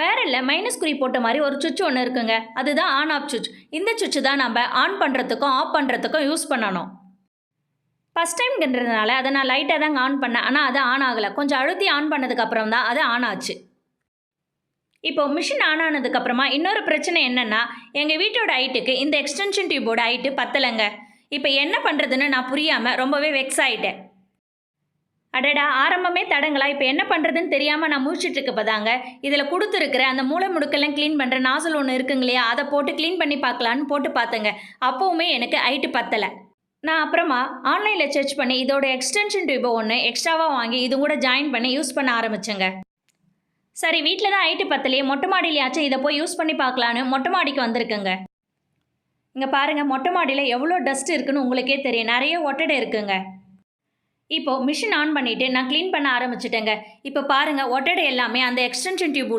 வேற இல்லை மைனஸ் குறி போட்ட மாதிரி ஒரு சுவிட்ச் ஒன்று இருக்குங்க. அதுதான் ஆன் ஆஃப் சுவிட்ச். இந்த சுவிட்ச் தான் நம்ம ஆன் பண்ணுறதுக்கும் ஆஃப் பண்ணுறதுக்கும் யூஸ் பண்ணணும். ஃபஸ்ட் டைம்ன்றதுனால அதை நான் லைட்டாக தாங்க ஆன் பண்ணேன். ஆனால் அது ஆன் ஆகலை. கொஞ்சம் அழுத்தி ஆன் பண்ணதுக்கப்புறம் தான் அது ஆன் ஆச்சு. இப்போ மிஷின் ஆன் ஆனதுக்கப்புறமா இன்னொரு பிரச்சனை என்னென்னா எங்கள் வீட்டோட ஹைட்டுக்கு இந்த எக்ஸ்டென்ஷன் டியூபோட ஹைட்டு பத்தலைங்க. இப்போ என்ன பண்ணுறதுன்னு நான் புரியாமல் ரொம்பவே வெக்ஸ் ஆகிட்டேன் அடடா ஆரம்பமே தடங்களா? இப்போ என்ன பண்ணுறதுன்னு தெரியாமல் நான் முழிச்சிட்டு இருக்கப்பதாங்க இதில் கொடுத்துருக்குற அந்த மூளை முடுக்கெல்லாம் க்ளீன் பண்ணுற நாசல் ஒன்று இருக்குங்க இல்லையா அதை போட்டு க்ளீன் பண்ணி பார்க்கலான்னு போட்டு பார்த்தேங்க. அப்போவுமே எனக்கு ஐட்டு பத்தலை. நான் அப்புறமா ஆன்லைனில் சர்ச் பண்ணி இதோட எக்ஸ்டென்ஷன் டியூபை ஒன்று எக்ஸ்ட்ராவாக வாங்கி இது கூட ஜாயின் பண்ணி யூஸ் பண்ண ஆரம்பிச்சேங்க. சரி வீட்டில் தான் ஐட்டு பத்தலையே மொட்டை மாடியிலையாச்சும் இதை போய் யூஸ் பண்ணி பார்க்கலான்னு மொட்டை மாடிக்கு வந்திருக்குங்க. இங்கே பாருங்கள் மொட்டை மாடியில் எவ்வளோ டஸ்ட் இருக்குன்னு உங்களுக்கே தெரியும். நிறைய ஒட்டடை இருக்குங்க. இப்போ மிஷின் ஆன் பண்ணிவிட்டு நான் க்ளீன் பண்ண ஆரம்பிச்சிட்டேங்க. இப்போ பாருங்கள் ஒட்டடை எல்லாமே அந்த எக்ஸ்டென்ஷன் டியூப்